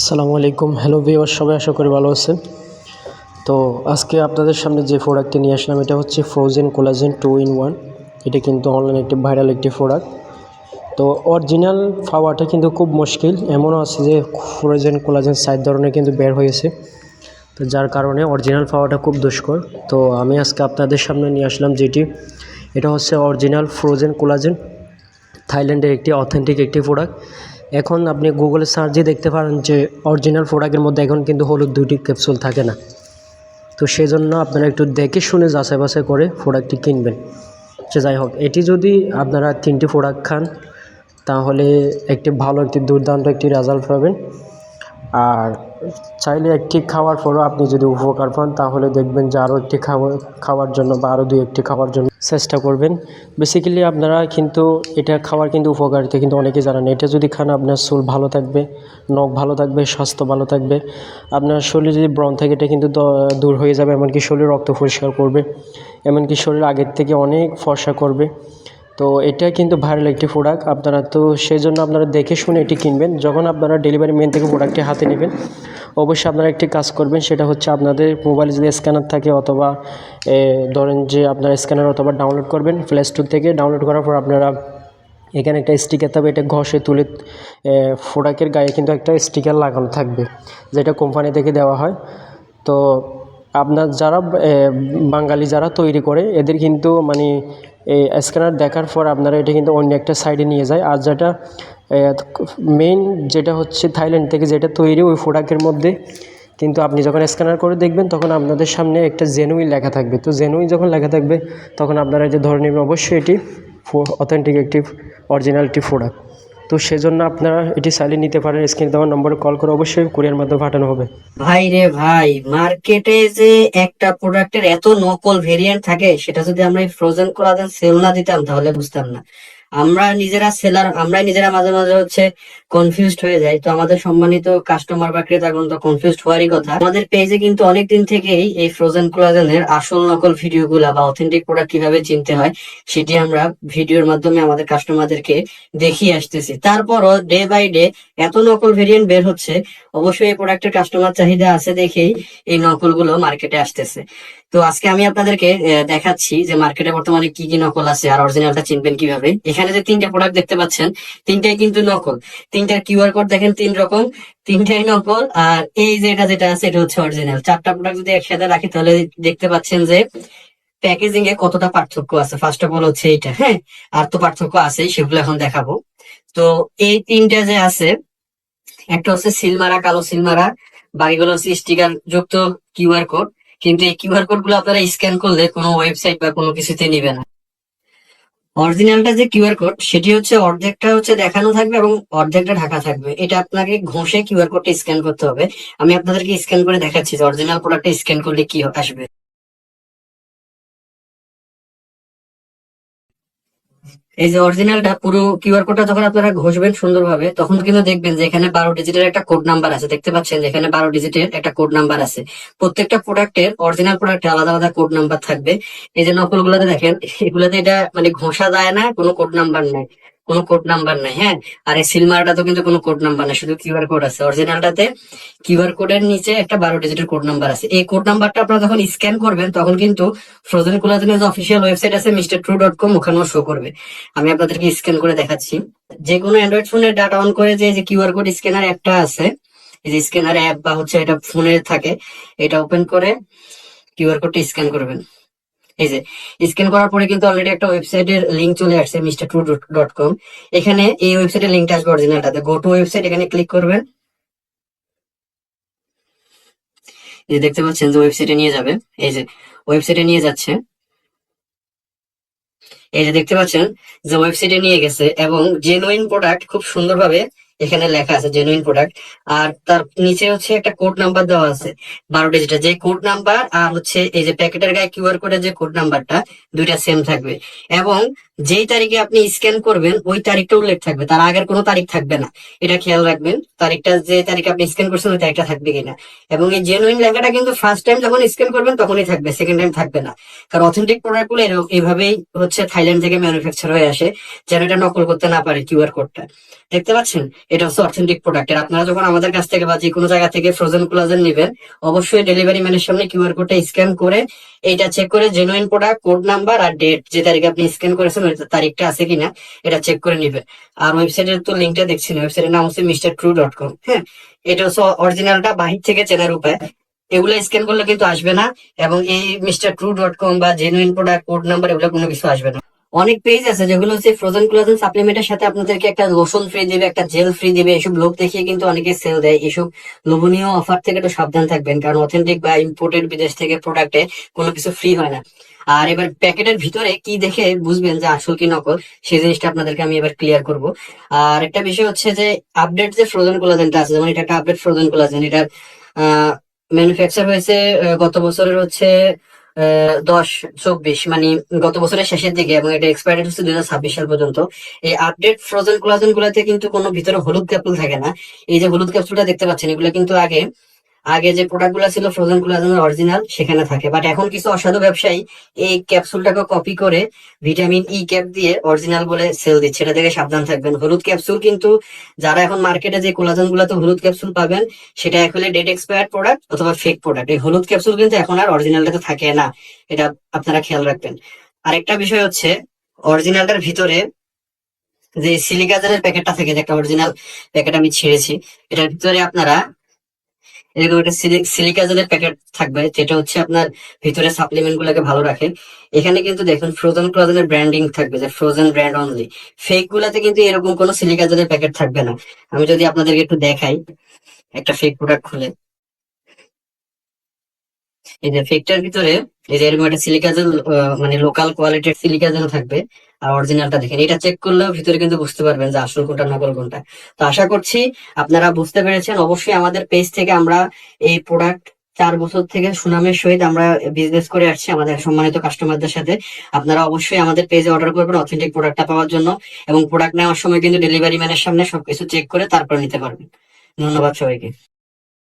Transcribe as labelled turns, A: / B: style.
A: আসসালামু আলাইকুম। Hello viewer সবাই আশা করি ভালো আছেন। তো আজকে আপনাদের সামনে যে প্রোডাক্টটি নিয়ে আসলাম, এটা হচ্ছে frozen collagen two in one এটা কিন্তু অনলাইন একটি ভাইরাল একটি প্রোডাক্ট তো অরিজিনাল পাওয়াটা কিন্তু খুব মুশকিল। এমনও আছে যে ফ্রোজেন কোলাজেন সাইড ধরনের কিন্তু বের হয়েছে। তো যার কারণে অরিজিনাল পাওয়াটা খুব দুষ্কর। তো আমি আজকে আপনাদের সামনে নিয়ে আসলাম যেটি। এটা হচ্ছে অরিজিনাল ফ্রোজেন কোলাজেন থাইল্যান্ডের একটি অথেন্টিক একটি প্রোডাক্ট এখন আপনি গুগলে সার্চ দিয়ে দেখতে পারেন যে অরিজিনাল প্রোডাক্টের মধ্যে এখন কিন্তু হলুদ দুটি ক্যাপসুল থাকে না। তো সেই জন্য আপনারা একটু দেখে শুনে যাচাই বাছাই করে প্রোডাক্টটি কিনবেন। সে যাই হোক, এটি যদি আপনারা তিনটি প্রোডাক্ট খান, তাহলে একটি ভালো, একটি দুর্দান্ত একটি রেজাল্ট পাবেন। আর চাইলে একটি খাওয়ার পরও আপনি যদি উপকার পান, তাহলে দেখবেন যে আরও একটি খাওয়া, খাওয়ার জন্য বা আরও দুই একটি খাওয়ার জন্য চেষ্টা করবেন। বেসিক্যালি আপনারা কিন্তু এটা খাওয়ার কিন্তু উপকারিতা কিন্তু অনেকেই জানেন। এটা যদি খান, আপনার চুল ভালো থাকবে, নখ ভালো থাকবে, স্বাস্থ্য ভালো থাকবে। আপনার শরীরে যদি ব্রণ থাকে, এটা কিন্তু দূর হয়ে যাবে, এমনকি শরীর রক্ত পরিষ্কার করবে। এমনকি শরীর আগের থেকে অনেক ফর্সা করবে। তো এটা কিন্তু ভাইরাল একটি প্রোডাক্ট আপনারা তো সেই জন্য আপনারা দেখে শুনে এটি কিনবেন। যখন আপনারা ডেলিভারি ম্যান থেকে প্রোডাক্টটি হাতে নেবেন, অবশ্যই আপনারা একটি কাজ করবেন, সেটা হচ্ছে আপনাদের মোবাইলে যদি স্ক্যানার থাকে অথবা ধরেন যে আপনারা স্ক্যানার অথবা ডাউনলোড করবেন প্লে স্টোর থেকে ডাউনলোড করার পর আপনারা এখানে একটা স্টিকার থাকবে, এটা ঘষে তুলে প্রোডাক্টের গায়ে কিন্তু একটা স্টিকার লাগানো থাকবে, যেটা কোম্পানি থেকে দেওয়া হয়। তো আপনার যারা বাঙালি যারা তৈরি করে, এদের কিন্তু মানে এই স্ক্যানার দেখার পর আপনারা এটা কিন্তু অন্য একটা সাইডে নিয়ে যায়। আর যেটা মেইন যেটা হচ্ছে থাইল্যান্ড থেকে যেটা তৈরি ওই প্রোডাক্টের মধ্যে, কিন্তু আপনি যখন স্ক্যানার করে দেখবেন, তখন আপনাদের সামনে একটা জেনুইন লেখা থাকবে। তো জেনুইন যখন লেখা থাকবে, তখন আপনারা যে ধরে নেবেন অবশ্যই এটি অথেন্টিক একটি অরিজিনালটি প্রোডাক্ট তো সেজন্য আপনারা এটি চাইলে নিতে পারেন, স্ক্রিনে দেওয়ার নম্বরে কল করে অবশ্যই কুরিয়ার মাধ্যমে পাঠানো হবে।
B: ভাই রে ভাই, মার্কেটে যে একটা প্রোডাক্টের এত নকল ভেরিয়েন্ট থাকে, সেটা যদি আমরা ফ্রোজেন ফ্রোজেন দেন সেল না দিতাম, তাহলে বুঝতাম না। আমরা নিজেরা সেলার আমরা নিজেরা মাঝে মাঝে হচ্ছে কনফিউজড হয়ে যাই। তো আমাদের সম্মানিত কাস্টমার বা ক্রেতাগণ তো কনফিউজড হওয়ারই কথা। আমাদের পেজে কিন্তু অনেকদিন থেকেই এই ফ্রোজেন কোলাজেনের আসল নকল ভিডিও গুলা বা অথেন্টিক প্রোডাক্ট কীভাবে চিনতে হয়, সেটি আমরা ভিডিওর মাধ্যমে আমাদের কাস্টমারদেরকে দেখিয়ে আসতেছি। তারপরও ডে বাই ডে এত নকল ভেরিয়েন্ট বের হচ্ছে, অবশ্যই এই প্রোডাক্টের কাস্টমার চাহিদা আছে দেখেই এই নকলগুলো মার্কেটে আসতেছে। তো আজকে আমি আপনাদেরকে দেখাচ্ছি যে মার্কেটে বর্তমানে কি কি নকল আছে আর অরিজিনালটা চিনবেন কীভাবে। এখানে যে তিনটা প্রোডাক্ট দেখতে পাচ্ছেন, তিনটাই কিন্তু নকল। তিনটার কিউআর কোড দেখেন, তিন রকম, তিনটাই নকল। আর এই যে এটা যেটা আছে, এটা হচ্ছে অরিজিনাল চারটা প্রোডাক্ট যদি একসাথে রাখি, তাহলে দেখতে পাচ্ছেন যে প্যাকেজিং এ কতটা পার্থক্য আছে। ফার্স্ট অফ অল হচ্ছে এইটা হ্যাঁ? আর তো পার্থক্য আছে সেগুলো এখন দেখাবো। তো এই তিনটা যে আছে, একটা হচ্ছে সিলমারা, কালো সিলমারা, বাকিগুলো হচ্ছে স্টিকার যুক্ত কিউআর কোড কিন্তু এই কিউআর কোডগুলো আপনারা স্ক্যান করলে কোনো ওয়েবসাইট বা কোনো কিছুতে নিবে না। অরিজিনালটা যে কিউআর কোড, সেটি হচ্ছে অর্ধেকটা হচ্ছে দেখানো থাকবে এবং অর্ধেকটা ঢাকা থাকবে। এটা আপনাকে ঘষে কিউআর কোডটা স্ক্যান করতে হবে। আমি আপনাদেরকে স্ক্যান করে দেখাচ্ছি যে অরিজিনাল প্রোডাক্টটা স্ক্যান করলে কি আসবে। এই যে অরিজিনালটা পুরো কিউআর কোডটা যখন আপনারা ঘষবেন সুন্দরভাবে, তখন কিন্তু দেখবেন যে এখানে বারো ডিজিটের একটা কোড নাম্বার আছে। দেখতে পাচ্ছেন যে এখানে বারো ডিজিটের একটা কোড নাম্বার আছে। প্রত্যেকটা প্রোডাক্টের অরিজিনাল প্রোডাক্টে আলাদা আলাদা কোড নাম্বার থাকবে। এই যে নকল গুলাতে দেখেন, এগুলাতে এটা মানে ঘষা যায় না, কোনো কোড নাম্বার নাই। কোনো কোড নাম্বার নাই হ্যাঁ? আর এই সিলমারটা তো কিন্তু কোনো কোড নাম্বার নাই, শুধু কিউআর কোড আছে। অরিজিনালটাতে কিউআর কোডের নিচে একটা বারো ডিজিটের কোড নাম্বার আছে। এই কোড নাম্বারটা আপনারা যখন স্ক্যান করবেন, তখন কিন্তু ফ্রোজেন কোলাজেনের যে অফিসিয়াল ওয়েবসাইট আছে মিস্টার ট্রু ডট কম ওখানেও শো করবে। আমি আপনাদেরকে স্ক্যান করে দেখাচ্ছি। যে কোনো অ্যান্ড্রয়েড ফোনের ডাটা অন করে যে কিউআর কোড স্ক্যানার অ্যাপটা আছে, এই যে স্ক্যানার অ্যাপ বা হচ্ছে এটা ফোনে থাকে, এটা ওপেন করে কিউআর কোডটা স্ক্যান করবেন। এই যে স্ক্যান করার পরে কিন্তু অলরেডি একটা ওয়েবসাইটের লিংক চলে আসছে মিস্টার ট্রু ডট কম এখানে এই ওয়েবসাইটের লিঙ্কটা আসবে অরিজিনালটাতে গো টু ওয়েবসাইট এখানে ক্লিক করবেন। এই যে দেখতে পাচ্ছেন যে ওয়েবসাইটে নিয়ে যাবে। এই যে ওয়েবসাইটে নিয়ে যাচ্ছে। এই যে দেখতে পাচ্ছেন যে ওয়েবসাইটে নিয়ে গেছে এবং জেনুইন প্রোডাক্ট খুব সুন্দরভাবে এখানে লেখা আছে জেনুইন প্রোডাক্ট আর তার নিচে হচ্ছে একটা কোড নাম্বার দেওয়া আছে, বারো ডিজিটের যে কোড নাম্বার আর হচ্ছে এই যে প্যাকেটের গায়ে কিউআর কোডের যে কোড নাম্বারটা দুইটা সেম থাকবে। এবং যেই তারিখে আপনি স্ক্যান করবেন, ওই তারিখটা উল্লেখ থাকবে। তার আগের কোনো তারিখ থাকবে না। এটা খেয়াল রাখবেন, তারিখটা যে তারিখে আপনি স্ক্যান করছেন, ওই তারিখটা থাকবে কিনা। এবং এই জেনুইন লেখাটা কিন্তু ফার্স্ট টাইম যখন স্ক্যান করবেন, তখনই থাকবে সেকেন্ড টাইম থাকবে না। কারণ অথেন্টিক প্রোডাক্টগুলো এরকম- এইভাবেই হচ্ছে থাইল্যান্ড থেকে ম্যানুফ্যাকচার হয়ে আসে, যেন এটা নকল করতে না পারে কিউআর কোডটা দেখতে পাচ্ছেন? এটা হচ্ছে অথেন্টিক প্রোডাক্ট আপনারা যখন আমাদের কাছ থেকে বা যে কোনো জায়গা থেকে ফ্রোজেন কোলাজেন নেবেন, অবশ্যই ডেলিভারি ম্যানের সামনে কিউআর কোডটা স্ক্যান করে এইটা চেক করে জেনুইন প্রোডাক্ট কোড নাম্বার আর ডেট যে তারিখে আপনি স্ক্যান করেছেন ওই তারিখটা আছে কিনা, এটা চেক করে নেবেন। আর ওয়েবসাইটের তো লিঙ্কটা দেখছেন ওয়েবসাইটের নাম হচ্ছে মিস্টার ট্রু ডট কম হ্যাঁ? এটা হচ্ছে অরিজিনালটা বাহির থেকে চেনার উপায়। এগুলো স্ক্যান করলে কিন্তু আসবে না এবং এই মিস্টার ট্রু ডট কম বা জেনুইন প্রোডাক্ট কোড নাম্বার এগুলো কোনো কিছু আসবে না। অনেক পেজ আছে যেগুলো হচ্ছে ফ্রোজেন কোলাজেন সাপ্লিমেন্টের সাথে আপনাদেরকে একটা লোশন ফ্রি দিবে, একটা জেল ফ্রি দিবে, এসব লোক দেখিয়ে কিন্তু অনেকে সেল দেয়। এসব লোভনীয় অফার থেকে একটু সাবধান থাকবেন, কারণ অথেন্টিক বা ইম্পোর্টেড বিদেশ থেকে প্রোডাক্টে কোনো কিছু ফ্রি হয় না। আর এবার প্যাকেটের ভিতরে কি দেখে বুঝবেন যে আসল কি নকল, সেই জিনিসটা আপনাদেরকে আমি এবার ক্লিয়ার করব। আর একটা বিষয় হচ্ছে যে আপডেট যে ফ্রোজেন কোলাজেনটা আছে, যেমন এটা একটা আপডেট ফ্রোজেন কোলাজেন এটার ম্যানুফ্যাকচার হয়েছে গত বছরের হচ্ছে দশ, চব্বিশ মানে গত বছরের শেষের দিকে এবং এটা এক্সপায়ার হচ্ছে দুই সাল পর্যন্ত। এই আপডেট ফ্রোজেন কোলাজেন গুলাতে কিন্তু কোনো ভিতরে হলুদ ক্যাপসুল থাকে না। এই যে হলুদ ক্যাপসুলটা দেখতে পাচ্ছেন, এগুলো কিন্তু আগে আগে যে প্রোডাক্টগুলো ছিল ফ্রোজেন কোলাজেনের অরিজিনাল সেখানে থাকে। বাট এখন কিছু অসাধু ব্যবসায়ী এই ক্যাপসুলটাকে কপি করে ভিটামিন ই ক্যাপ দিয়ে অরিজিনাল বলে সেল দিচ্ছে। এটা থেকে সাবধান থাকবেন। হলুদ ক্যাপসুল কিন্তু যারা এখন মার্কেটে যে কোলাজেন গুলাতে হলুদ ক্যাপসুল পাবেন, সেটা আসলে ডেট এক্সপায়ার্ড প্রোডাক্ট অথবা ফেক প্রোডাক্ট এই হলুদ ক্যাপসুল কিন্তু এখন আর অরিজিনালটাতে থাকে না। এটা আপনারা খেয়াল রাখবেন। আরেকটা বিষয় হচ্ছে অরিজিনালটার ভিতরে যে সিলিকাজের প্যাকেটটা থেকে, যে একটা অরিজিনাল প্যাকেট আমি ছেড়েছি, এটার ভিতরে আপনারা এরকম একটা সিলিকা জেলের প্যাকেট থাকবে, যেটা হচ্ছে আপনার ভিতরে সাপ্লিমেন্ট গুলোকে ভালো রাখে। এখানে কিন্তু দেখুন ফ্রোজেন ক্লোজেনের ব্র্যান্ডিং থাকবে, যে ফ্রোজেন ব্র্যান্ড অনলি ফেক গুলাতে কিন্তু এরকম কোনো সিলিকাজের প্যাকেট থাকবে না। আমি যদি আপনাদেরকে একটু দেখাই, একটা ফেক প্রোডাক্ট খুলে। এই যে ফেকটার ভিতরে এই যে এরকম একটা সিলিকাজেল মানে লোকাল কোয়ালিটির সিলিকাজেল থাকবে। আর অরিজিনালটা দেখেন, এটা চেক করলেও ভিতরে কিন্তু বুঝতে পারবেন যে আসল কোনটা নকল কোনটা। তো আশা করছি আপনারা বুঝতে পেরেছেন। অবশ্যই আমাদের পেজ থেকে আমরা এই প্রোডাক্ট চার বছর থেকে সুনামের সহিত আমরা বিজনেস করে আসছি আমাদের সম্মানিত কাস্টমারদের সাথে। আপনারা অবশ্যই আমাদের পেজে অর্ডার করবেন অথেন্টিক প্রোডাক্টটা পাওয়ার জন্য এবং প্রোডাক্ট নেওয়ার সময় কিন্তু ডেলিভারি ম্যানের সামনে সবকিছু চেক করে তারপর নিতে পারবেন। ধন্যবাদ সবাইকে।